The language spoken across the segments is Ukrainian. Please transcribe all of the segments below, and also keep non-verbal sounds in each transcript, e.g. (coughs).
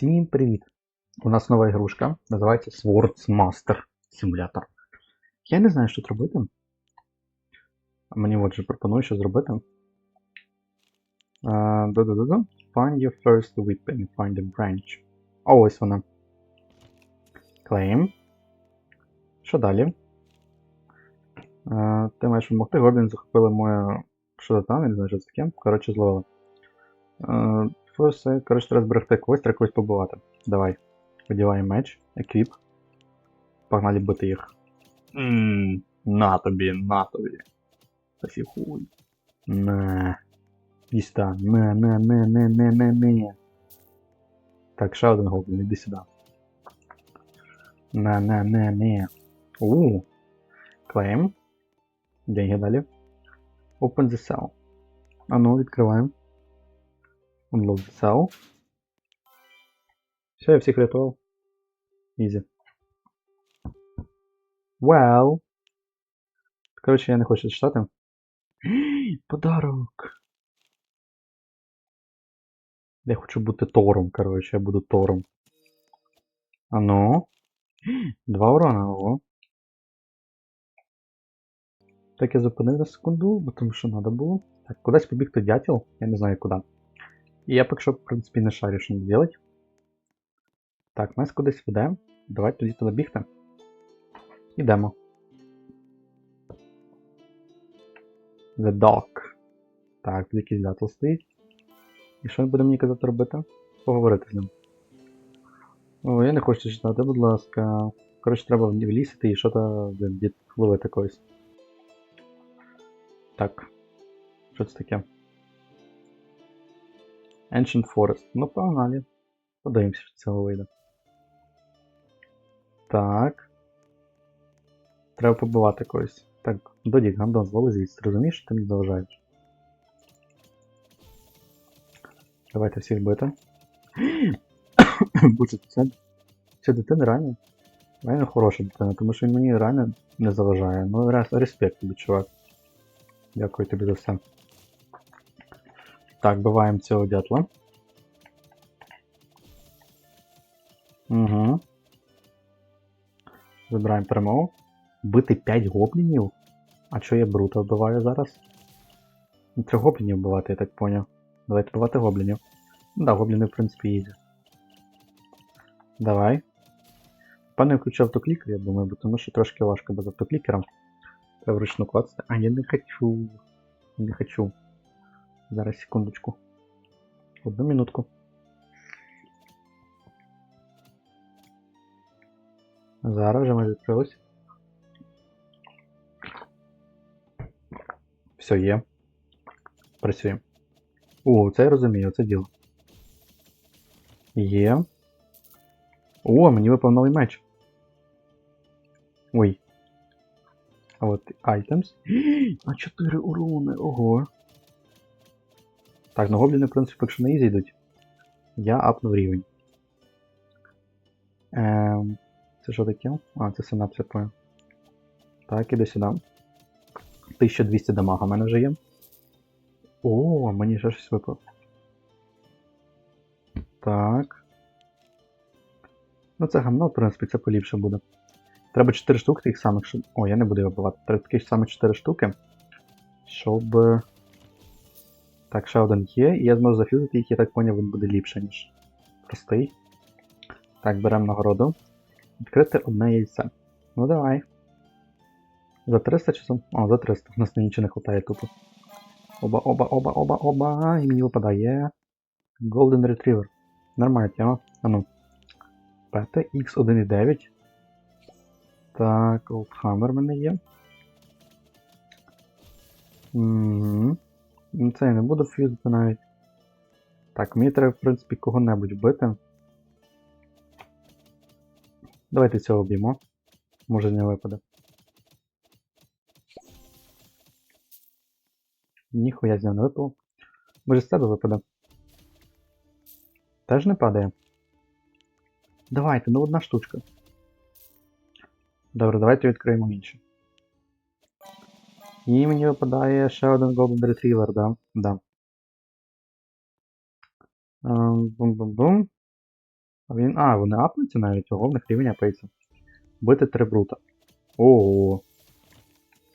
Всім привіт! У нас нова ігрушка, називається Swords Master Simulator. Я не знаю, що тут робити. Мені отже пропонує, що зробити. А, Да-да-да-да. Find your first weapon, find a branch. А ось вона. Claim. Що далі? А, Ти маєш допомогти. Гоблін захопили моє. Що там, я не знаю, що це таке. Коротше, зловили. А, Все, коротше, треба зберегти когось, треба когось побивати. Давай. Одіваємо меч, еквіп. Погнали бити їх. Ммм, на тобі, на тобі. Посіхуй. Не. Іста. Не, не, не, не, не, не, не. Так, ще один гоблін, іди сюди. Не, не, не, не. У. Клейм. Деньги далі. Open the cell. А ну, відкриваємо. The cell. Все, я всіх рятував. Easy. Well. Коротше, я не хочу читати. (gasps) Подарок. Я хочу бути Тором, коротше, я буду Тором. А ну. (gasps) Два урона, ого. Так я зупинив на секунду, бо тому що треба було. Так, кудись побіг той дятел, я не знаю куди. І я поки що, в принципі, не шарю, що мені робити. Так, нас кудись веде. Давайте тоді туди бігти. Ідемо. The Dog. Так, тут якийсь дятел стоїть. І що він буде мені казати робити? Поговорити з ним. О, я не хочу читати, будь ласка. Коротше, треба в ліс іти і що то ловити когось. Так. Що це таке? Ancient Forest. Ну, погнали. Подивимося, що цього вийде. Так. Треба побивати когось. Так, Додік, гандон, звали звідси. Розумієш, що ти мені заважаєш? Давайте всіх бити. (coughs) Боже, це, це дитина реально. Реально хороша дитина, тому що він мені реально не заважає. Ну, ре- респект тобі, чувак. Дякую тобі за все. Так, биваємо цього дятла. Угу. Забираємо перемогу. Бити 5 гоблінів? А що я брута вбиваю зараз? Ну, Трьох гоблінів вбивати, я так поняв. Давайте вбивати гоблінів. Ну да, гобліни, в принципі, ізі. Давай. Пане включив автоклікер, я думаю, бо тому що трошки важко без автоклікера. Треба вручну клацати. А, я не хочу. Не хочу. Зараз секундочку. Одну минутку. Зараз вже майже відкрилось. Все є. Працюємо. О, це я розумію, це діло. Є. О, мені випав новий меч. Ой. А от items. (gasps) А 4 урони, ого. Так, ну гобліни, в принципі, якщо на ізі йдуть. Я апнув рівень. Ем, це що таке? А, це синапс, я понял. Так, іди сюди. 1200 дамага в мене вже є. О, мені ще щось випало. Так. Ну це гамно, в принципі, це поліпше буде. Треба 4 штуки тих самих, щоб. О, я не буду його бувати. Треба таких самих 4 штуки. Щоб. Так, ще є, і я зможу зафюзити їх, я так поняв, він буде ліпше, ніж простий. Так, беремо нагороду. Відкрити одне яйце. Ну давай. За 300 чи. О, за 300. У нас на нічого не вистачає тупо. Оба, оба, оба, оба, оба. І мені випадає. Golden Retriever. Нормальна тема. А ну. PTX 1.9. Так, Oldhammer в мене є. Угу. Ну, Це я не буду фьюзити навіть. Так, мені треба, в принципі, кого-небудь вбити. Давайте цього об'ємо. Може з нього випаде. Ніхуя з нього не випало. Може з тебе випаде. Теж не падає. Давайте, ну одна штучка. Добре, давайте відкриємо інше. І мені випадає ще один Golden Retriever, да? Да. Ем, Бум-бум-бум. Він. А, вони апнуться навіть, ого, в них рівень апається. Бити три брута. Ого.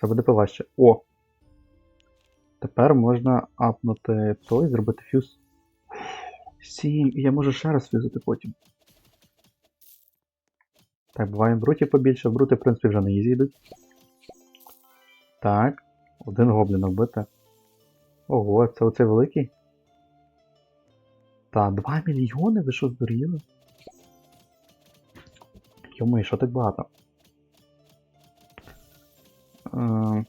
Це буде поважче. О! Тепер можна апнути той, зробити фюз. Сім. Я можу ще раз фюзити потім. Так, буває брутів побільше. Брути, в принципі, вже на ізі йдуть. Так. Один гоблін вбити. Ого, це оцей великий? Та, 2 мільйони? Ви що здуріли? Йому, і що так багато? Е,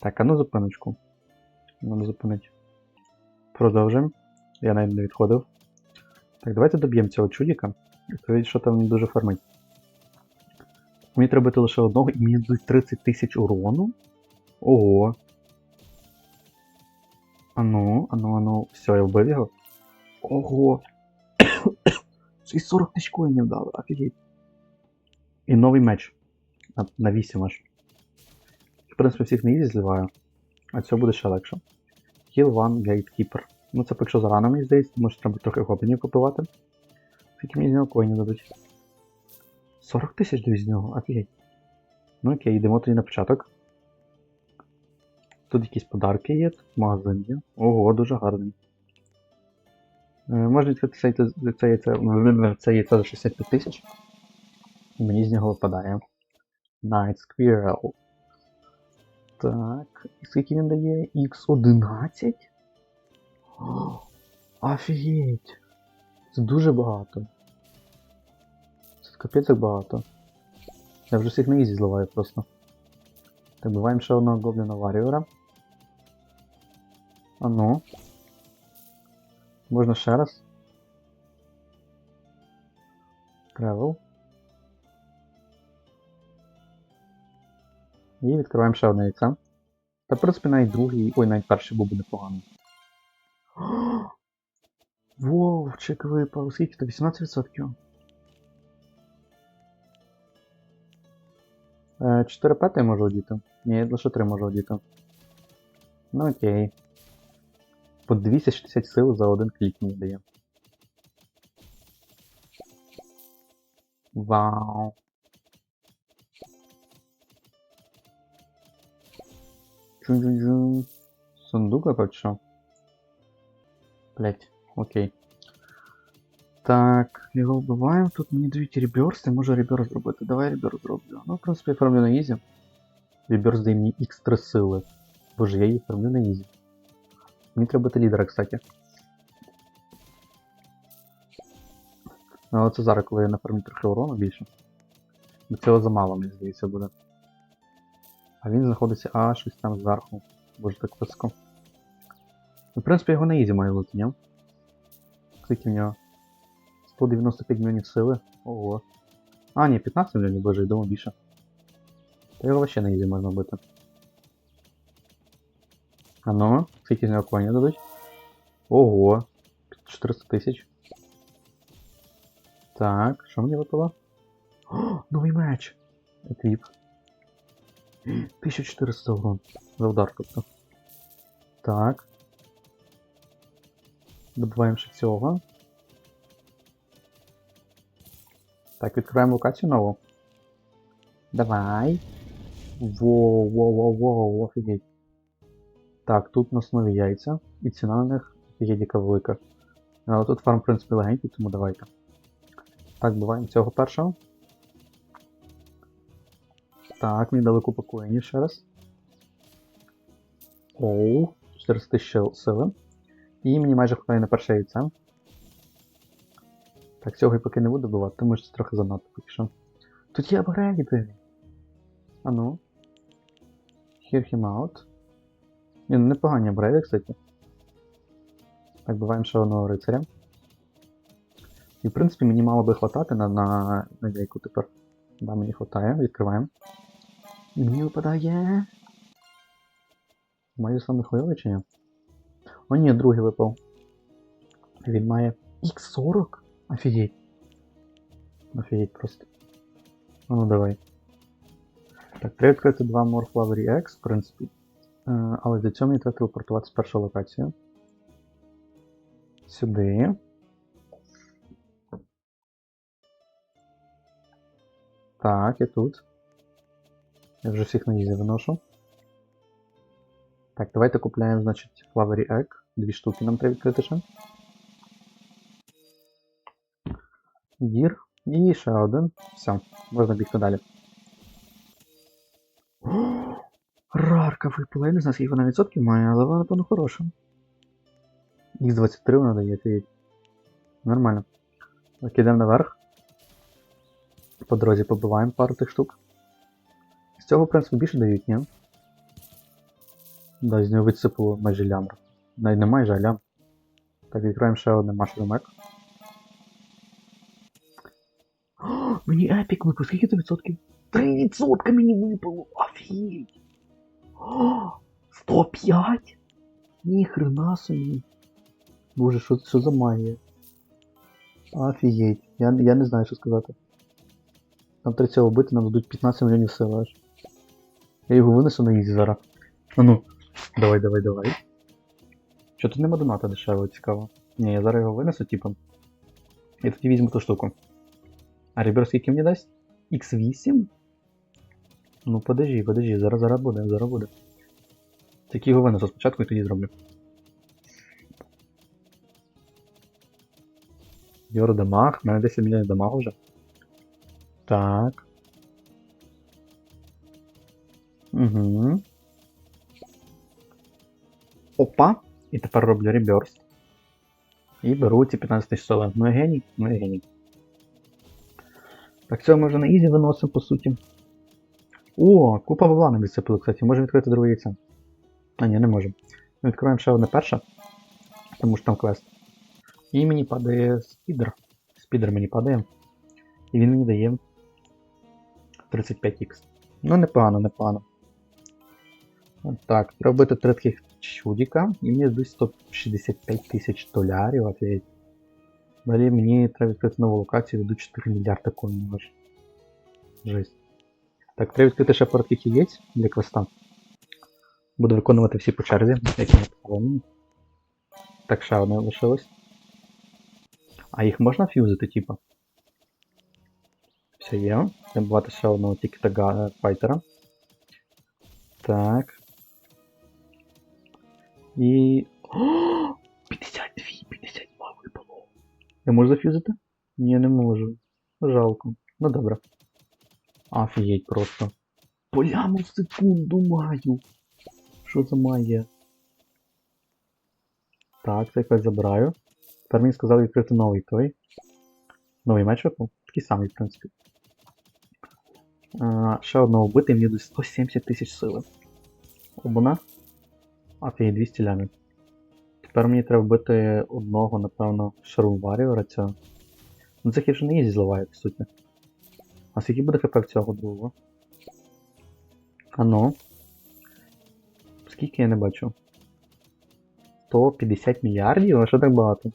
Так, а ну зупиночку. Надо зупинити. Продовжуємо. Я навіть не відходив. Так, давайте доб'ємо цього чудіка. Відповідь, що там не дуже фармить. Мені треба лише одного і мені дадуть 30 тисяч урону. Ого. Ану, ану, ану. Все, я вбив його. Ого. (coughs) Й 40 тисяч коїнів дали, офігеть. І новий меч. На, на 8 аж. В принципі, всіх не ізі зливаю. А цього буде ще легше. Kill one Gatekeeper. Ну це поки що зарано, мені здається, тому що треба трохи гоблінів попивати. Скільки мені з нього коїнів дадуть? 40 тисяч дають з нього, офігеть. Ну окей, йдемо тоді на початок. Тут якісь подарки є, тут магазин є. Ого, дуже гарний. Е, можна відкрити це, яйце- це, яйце, це яйце за 65 тисяч. Мені з нього випадає. Night Squirrel. Так, і скільки він дає? X11? Офігеть! Це дуже багато. Це капець як багато. Я вже всіх на ізі зливаю просто. Так, буваємо ще одного гобліна варіора. А ну. Можна ще раз. Тревел. І відкриваємо ще одне яйце. Та, в принципі, навіть другий, ой, навіть перший був би непоганий. Вовчик випав, скільки то? 18%. Е, 4 пети я можу одіти? Ні, лише 3 можу одіти. Ну окей. По 260 сил за один клік мені дає. Вау. Чун-чун-чун. Сундук опять що? Блять, окей. Так, його вбиваємо. Тут мені дають реберс, я можу реберс зробити. Давай реберс зроблю. Ну, в принципі, я фармлю на ізі. Реберс дає мені X3 сили. Боже, я її фармлю на ізі. Мені треба бути лідера, кстати. Ну, це зараз, коли я нафармлю трохи урону більше. Бо цього замало, мені здається, буде. А він знаходиться аж ось там зверху. Боже, так високо. Ну, в принципі, його на ізі маю лути, ні? Скільки в нього? 195 мільйонів сили. Ого. А, ні, 15 мільйонів, боже, думав більше. Та його вообще на ізі можна бити. А ну, скільки з нього коні дадуть? Ого. 400 тисяч. Так, що мені випало? О, новий меч! Еквіп. 1400 урон. За удар, тобто. Так. Добуваємо ще цього. Так, відкриваємо локацію нову. Давай. Воу, воу, воу, воу, офігеть. Так, тут у нас нові яйця, і ціна на них офігеть яка велика. Але тут фарм, в принципі, легенький, тому давайте. Так, буваємо цього першого. Так, мені дали купу коїнів ще раз. Оу, 400 тисяч сили. І мені майже хватає на перше яйце. Так, цього я поки не буду бувати, тому що це трохи занадто поки що. Тут є апгрейди. А ну. Hear him out. Ні, ну непогані апгрейди, кстати. Так, буваємо ще одного рицаря. І в принципі мені мало би хватати на, на, на яйку тепер. Да, мені хватає, відкриваємо. І мені випадає. Має саме хуйове чи ні? О ні, другий випав. Він має X40? Офігеть. Офігеть просто. Ну давай. Так, треба відкрити два More Flowery X, в принципі. Е, але для цього мені треба телепортуватися в першу локацію. Сюди. Так, і тут. Я вже всіх на ізі виношу. Так, давайте купляємо, значить, Flowery Egg. Дві штуки нам треба відкрити ще. Дір. І ще один. Все, можна бігти далі. Рарка випала. Я не знаю, скільки вона відсотків має, але вона, напевно, хороша. Х23 вона дає, ти. Нормально. Так, ідемо наверх. По дорозі побиваємо пару тих штук. З цього, в принципі, більше дають, ні? Да, з нього відсипало майже лямр. Навіть не майже, а лям. Так, відкриємо ще одне машрумек. (gasps) Мені епік випав, скільки це відсотків? 3% мені випало! Офігеть! (gasps) 105? Ніхрена собі. Боже, що, що за магія? Офігеть. Я, я не знаю, що сказати. Нам треба цього нам дадуть 15 мільйонів сили аж. Я його винесу на ізі зараз. А ну, давай, давай, давай. Що тут нема доната дешевого, цікаво. Ні, я зараз його винесу, типу. І тоді візьму ту штуку. А ребер скільки мені дасть? X8? Ну подожди, подожди, зараз зараз буде, зараз буде. Тільки його винесу спочатку і тоді зроблю. Йор дамаг, в мене 10 мільйонів дамагу вже. Так. Угу. Опа. І тепер роблю реберс. І беру ці 15 тисяч соли. Ну я геній, ну я геній. Так, цього ми вже на ізі виносимо, по суті. О, купа бабла нам відсипали, кстати. Можемо відкрити друге яйце. А, ні, не можемо. Відкриваємо ще одне перше, тому що там квест. І мені падає спідер. Спідер мені падає. І він мені дає 35х. Ну, непогано, непогано. От Так, треба робити три таких чудіка, і мені дадуть 165 тисяч долярів, офігеть. Далі мені треба відкрити нову локацію, дадуть 4 мільярди коїнів аж. Жесть. Так, треба відкрити ще пару таких яєць для квеста. Буду виконувати всі по черзі, які не повинні. Так, ще одне лишилось. А їх можна фьюзити, типа? Все є. Треба бувати ще одного тільки тага файтера. Так. І. О! 52, 52 випало. Я можу зафюзити? Ні, не можу. Жалко. Ну добре. Офігеть просто. Поляму в секунду маю. Що за магія? Так, це якось забираю. Тепер мені сказали відкрити новий той. Новий меч випав. Такий самий, в принципі. А, ще одного вбити, мені десь 170 тисяч сили. Обуна. А ти 200 лямів. Тепер мені треба вбити одного, напевно, Шарум Варіора цього. Ну я вже не ізі зливаю, по суті. А скільки буде хп в цього другого? А ну. Скільки я не бачу? 150 мільярдів? А що так багато?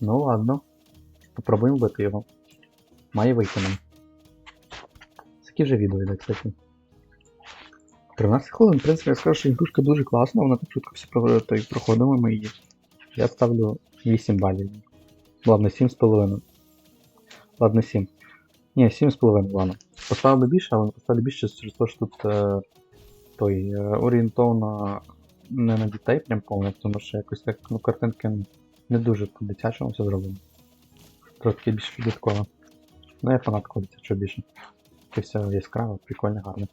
Ну ладно. Попробуємо вбити його. Має вийти нам. Скільки вже відео йде, кстати. 13 хвилин, в принципі, я скажу, що ігрушка дуже класна, вона так швидко й проходимо ми її. Я ставлю 8 балів. Ладно, 7,5. Ладно, 7. Ні, 7,5, ладно. Поставив би більше, але не поставлю більше через те, що тут е, той е, орієнтовно не на дітей прям повне, тому що якось так ну, картинки не дуже по-дитячому все зроблено. Трошки більш підлітково. Ну я фанат такого дитячого більше. Це все яскраво, прикольно, гарно.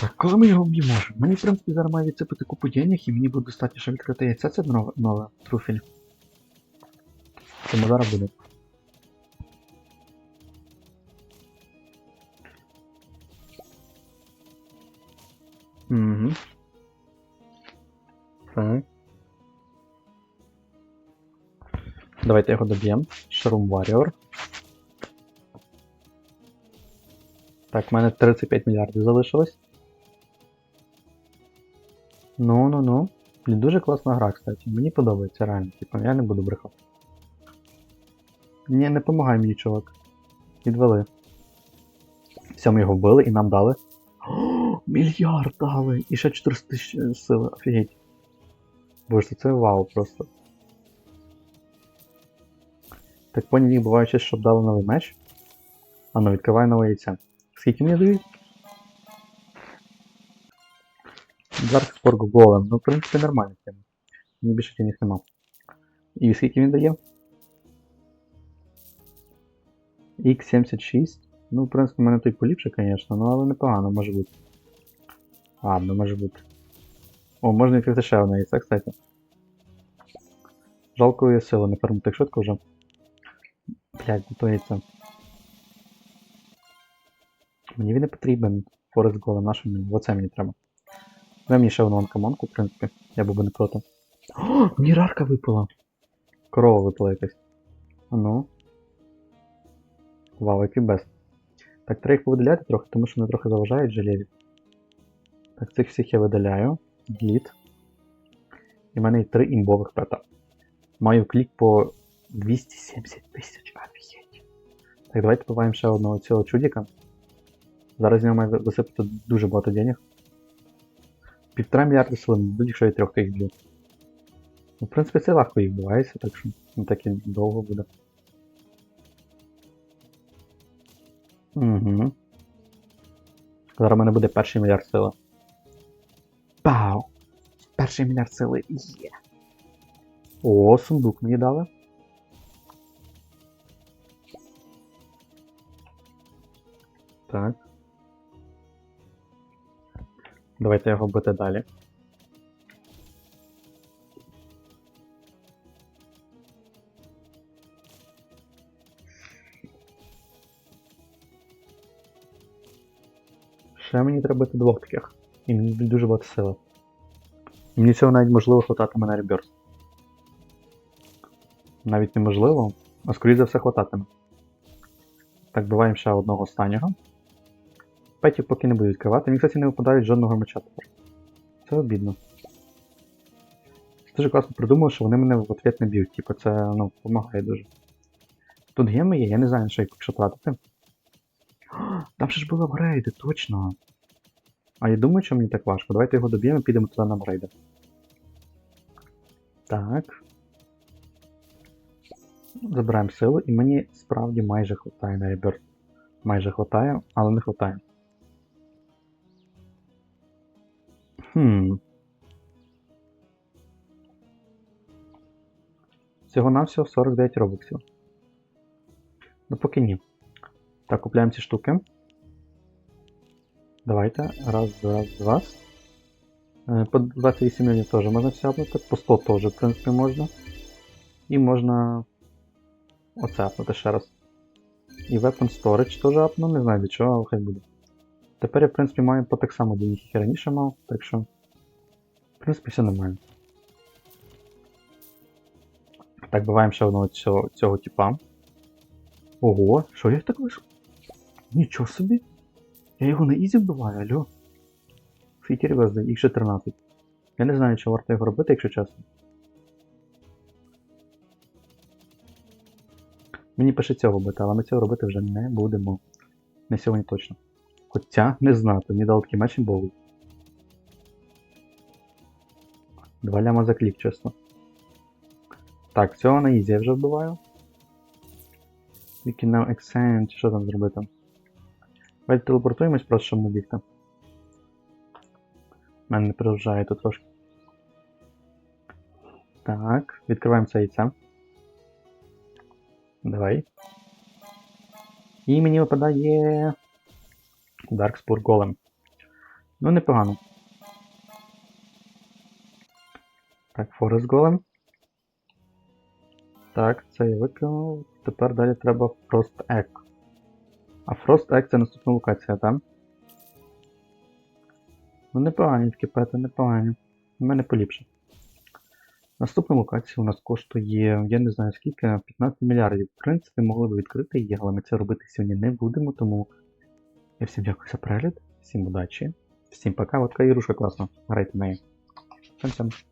Так, коли ми його вб'ємо? Мені, в принципі, зараз має відсипати купу денег, і мені буде достатньо, щоб відкрити яйце, це нове труфель. Тому зараз буде. Угу. Так. Давайте його доб'ємо. Шрум Warrior. Так, в мене 35 мільярдів залишилось. Ну, ну, ну. Блін, дуже класна гра, кстати. Мені подобається реально. Типа, я не буду брехати. Ні, не помагай мені, чувак. Відвели. Все, ми його вбили і нам дали. О, (gasps) мільярд дали! І ще 400 тисяч е, сили. Офігеть. Боже, це вау просто. Так поняв, буває щось, щоб дали новий меч. А ну, відкривай нове яйце. Скільки мені дають? Dark Spork Golem. Ну, в принципі, нормально тема. Мені більше денег нема. І скільки він дає? X76. Ну, в принципі, в мене той поліпше, звісно, ну але непогано, може бути. Ладно, може бути. О, можна відкрити ще одне яйце, кстати. Жалко є сили, не фармити так швидко вже. Блять, то яйце. Мені він не потрібен Форест Голем, на що мені? Оце мені треба. Дай мені ще одну анкаманку, в принципі, я був би не проти. О, мені рарка випала! Корова випала якась. Ну. Вау, який бест. Так, треба їх повидаляти трохи, тому що вони трохи заважають железі. Так, цих всіх я видаляю. Delete. І в мене є три імбових пета. Маю клік по 270 тисяч. Офігеть. Так, давайте побуваємо ще одного цього чудіка. Зараз з нього має висипати дуже багато денег. Півтора мільярда силин, будь якщо я трьох їх б'ю. Ну, в принципі, це легко їх бувається, так що не так і довго буде. Угу. Зараз в мене буде перший мільярд сили. Пау! Перший мільярд сили є. О, сундук мені дали. Так. Давайте його бити далі. Ще мені треба бити двох таких. І мені дуже багато сили. Мені цього навіть можливо хвататиме на реберс. Навіть неможливо, а скоріше за все хвататиме. Так, буваємо ще одного останнього. Петів поки не буду відкривати. Мені, кстати, не випадають жодного меча тепер. Це обідно. Дуже класно придумали, що вони мене в ответ не б'ють. Типу це ну, допомагає дуже. Тут геми є, я не знаю, що їх що тратити. (gasps) Там же ж були апгрейди, точно. А я думаю, що мені так важко. Давайте його доб'ємо і підемо туди на апгрейди. Так. Забираємо силу, і мені справді майже хватає на реберт. Майже хватає, але не хватає. Хм. Всього навсього 49 робоксів. Ну поки ні. Так, купляємо ці штуки. Давайте. Раз, раз, раз. Е, По 28 мільйонів теж можна сяпнути, по 100 теж, в принципі, можна. І можна оце апнути ще раз. І Weapon Storage теж апну, не знаю для чого, але хай буде. Тепер я, в принципі, маю по так само денег, як і раніше мав, так що. В принципі, все нормально. Так, буваємо ще одного цього, цього типа. Ого, що я так вийшов? Нічого собі. Я його на ізі вбиваю, алло. Скільки ребезда, їх ще 13. Я не знаю, чи варто його робити, якщо чесно. Мені пише цього робити, але ми цього робити вже не будемо. Не сьогодні точно. Хоча не знати, мені дали такий меч імбовий. Два ляма за клік, чесно. Так, цього на ізі я вже вбиваю. Can now чи що там зробити? Давайте телепортуємось просто, щоб не бігти. Мене не переважає тут трошки. Так, відкриваємо це яйце. Давай. І мені випадає. Darkspur Golem. Ну, непогано. Так, Forest Golem. Так, це я викинув. Тепер далі треба Frost Egg. А Frost Egg це наступна локація, так? Ну, непогані такі пети, непогані. У мене поліпше. Наступна локація у нас коштує, я не знаю скільки, 15 мільярдів. В принципі, могли б відкрити її, але ми це робити сьогодні не будемо, тому я всім дякую за перегляд, всім удачі, всім пока. От така ігрушка класна, грайте в неї. Всім-всім.